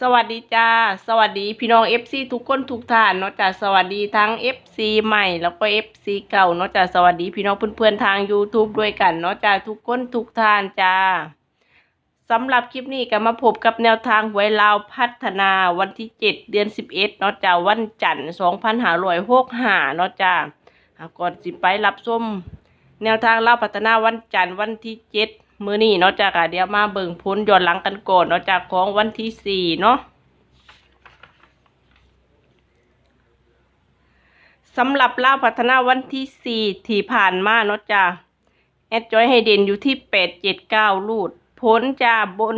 สวัสดีจ้า สวัสดีพี่น้อง FC ทุกคนทุกท่านเนาะจ้าสวัสดีทั้ง FC ใหม่แล้วก็ FC เก่าเนาะจ้าสวัสดีพี่น้องเพื่อนๆทาง YouTube ด้วยกันเนาะจ้าทุกคนทุกท่านจ้าสำหรับคลิปนี้ก็มาพบกับแนวทางหวยลาวพัฒนาวันที่ 7 เดือน 11เนาะจ้าวันจันทร์2565เนาะจ้าอะก่อนสิไปรับชมแนวทางลาวพัฒนาวันจันทร์วันที่ 7 มื้อนี้เนาะจ้าก็เดี๋ยวมาเบิ่งผลย้อนหลังกันก่อนเนาะจ้าของวันที่4เนาะสำหรับล่าพัฒนาวันที่สี่ที่ผ่านมาเนาะจ้าแอดจอยให้เด่นอยู่ที่แปดเจ็ดเก้าลูดพ้นจ้าบน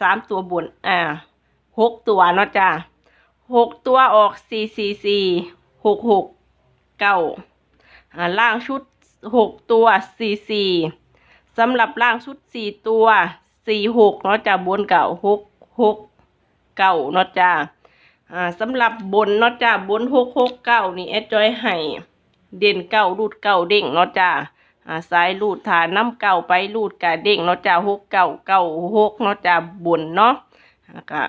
สามตัวบนอ่าหกตัวเนาะจ้าหกตัวออกสี่สี่สี่หกหกเก้าอ่าล่างชุดหกตัวสี่สี่ สำหรับล่างชุดสี่ตัวสี่หกเนาะจ้าบนเก่าหกหกเก้าเนาะจ้าอ่าสำหรับบนเนาะจ้าบนหกหกเก้านี่แอดจอยให้เด่นเก้ารูดเก้าเด้งเนาะจ้าอ่าสายรูดฐานน้ำเก้าไปรูดกะเด้งเนาะจ้าหกเก้าเก้าหกเนาะจ้าบนเนาะก็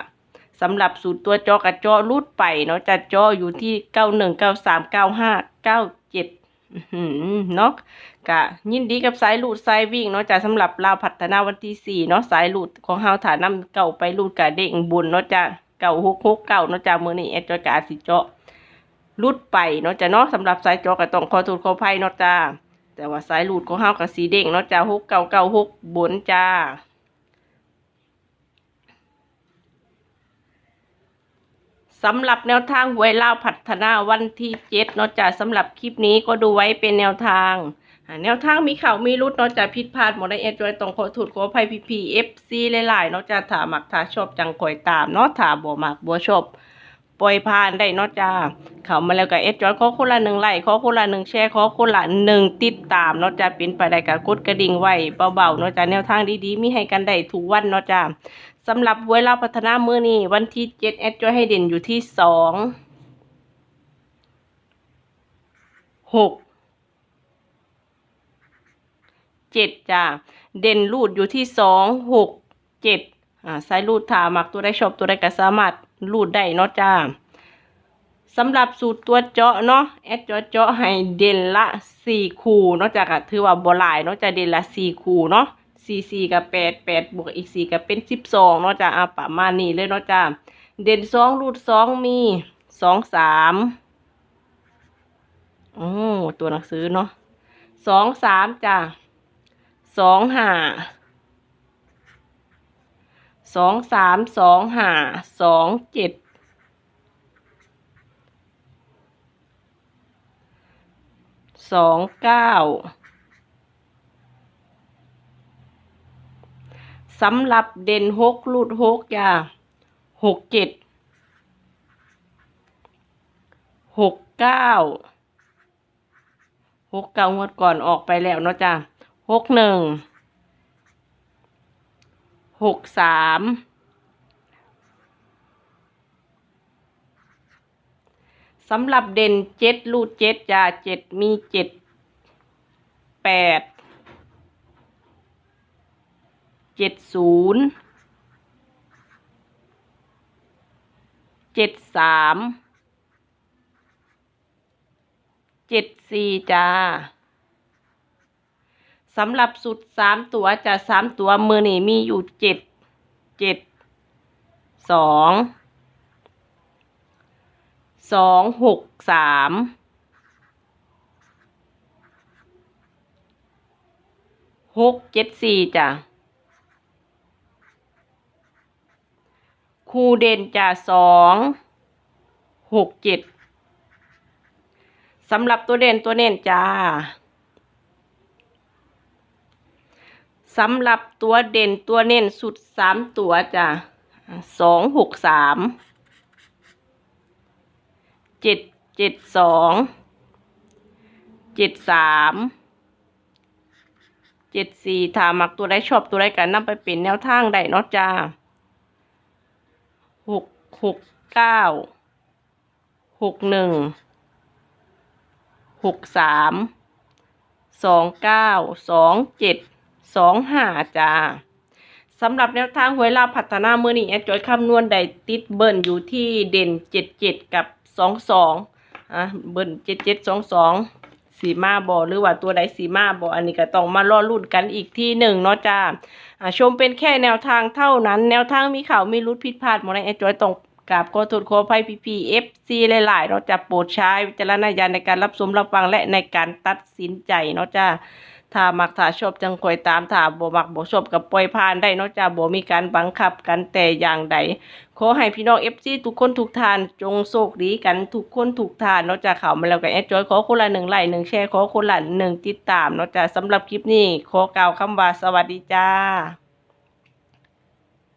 สำหรับสูตรตัวจอกระจอรูดไปเนาะจ้าจออยู่ที่เก้าหนึ่งเก้าสามเก้าห้าเก้า เนาะกะยินดีกับสายลูดสายวิ่งเนาะจ้าสำหรับลาวพัฒนาวันที่สี่เนาะสายลูดของเฮาฐานน้ำเก่าไปลูดกะเด้งบนเนาะจ้าเก่าหกหกเก่าเนาะจ้ามือนี้แอดจอยกอาสิเจาะลุดไปเนาะจ้าเนาะสำหรับสายเจาะก็ต้องขอโทษขอภัยเนาะจ้าแต่ว่าสายลุดของเฮากับสีเด้งเนาะจ้าหกเก่าเก่าหกบนจ้า สำหรับแนวทางหวยลาวพัฒนาวันที่เจ็ดเนาะจ้าสำหรับคลิปนี้ก็ดูไว้เป็นแนวทางแนวทางมีข่าวมีรุดเนาะจ้าผิดพลาดหมดได้แอดจอยต้องขอโทษขอภัยพีพีเอฟซีหลายๆเนาะจ้าถ้ามักถ้าชอบจังคอยตามเนาะถ้าบ่มักบ่ชอบปล่อยผ่านได้เนาะจ้าเขามาแล้วก็แอดจอยขอคนละหนึ่งไลค์ขอคนละหนึ่งแชร์ขอคนละหนึ่งติดตามเนาะจ้าเป็นไปได้ก็กดกระดิ่งไว้เบาๆเนาะจ้าแนวทางดีๆ มีให้กันได้ทุกวันเนาะจ้า สำหรับเวลาพัฒนามือนี้วันที่เจ็ดแอดจอยให้เด่นอยู่ที่สองหกเจ็ดจ้าเด่นรูดอยู่ที่สองหกเจ็ดอ่าสายรูดถามักตัวได้ชอบตัวได้ก็สามารถรูดได้เนาะจ้าสำหรับสูตรตัวเจาะเนาะแอดเจาะเจาะให้เด่นละสี่คูเนาะจ้าก็ถือว่าบ่หลายเนาะจ้าเด่นละสี่คูเนาะ สี่สี่กับแปดแปดบวกอีกสี่ก็เป็นสิบสองเนาะจ้าอาประมาณนี้เลยเนาะจ้าเด่นสองรูดสองมีสองสามโอ้ตัวหนังสือเนาะสองสามจ้าสองห้าสองสามสองห้าสองเจ็ดสองเก้า สำหรับเด่นหกลูดหกจ้าหกเจ็ดหกเก้าหกเก้างวดก่อนออกไปแล้วเนาะจ้าหกหนึ่งหกสามสำหรับเด่นเจ็ดรูดเจ็ดจ้าเจ็ดมีเจ็ดแปด เจ็ดศูนย์เจ็ดสามเจ็ดสี่จ้าสำหรับสุดสามตัวจะสามตัวมือนี่มีอยู่เจ็ดเจ็ดสองสองหกสามหกเจ็ดสี่จ้ะ คูเด่นจะสองหกเจ็ดสำหรับตัวเด่นตัวเน่นจ้าสำหรับตัวเด่นตัวเน้นสุดสามตัวจ้ะสองหกสามเจ็ดเจ็ดสองเจ็ดสามเจ็ดสี่ถามักตัวได้ชอบตัวได้กันนำไปเป็นแนวทางได้เนาะจ้า หกหกเก้าหกหนึ่งหกสามสองเก้าสองเจ็ดสองห้าจ้าสำหรับแนวทางหวยลาพัฒนามือนี้แอดจอยคำนวณได้ติดเบิ้ลอยู่ที่เด่นเจ็ดเจ็ดกับสองสองอะเบิ้ลเจ็ดเจ็ดสองสอง สีมาบอหรือว่าตัวใดสีมาบออันนี้ก็ต้องมารอรุ่นกันอีกที่หนึ่งเนาะจ้าชมเป็นแค่แนวทางเท่านั้น แนวทางมีข่าวมีรุดผิดพลาดหมดในแอดจอยตรงกราบขอโทษขออภัยพีพีเอฟซีหลายๆเราจะโปรดใช้วิจารณญาณในการรับชมรับฟังและในการตัดสินใจเนาะจ้า ถ้ามักถ้าชอบจังคอยตามถ้าบ่มักบ่ชอบกับปล่อยผ่านได้นอกจากบ่มีการบังคับกันแต่อย่างใดขอให้พี่น้องเอฟซีทุกคนทุกท่านจงโชคดีกันทุกคนทุกท่านนอกจากเขามาแล้วก็แอดจอยขอคนละหนึ่งไลค์หนึ่งแชร์ขอคนละหนึ่งติดตามนอกจากสำหรับคลิปนี้ขอกล่าวคำว่าสวัสดีจ้า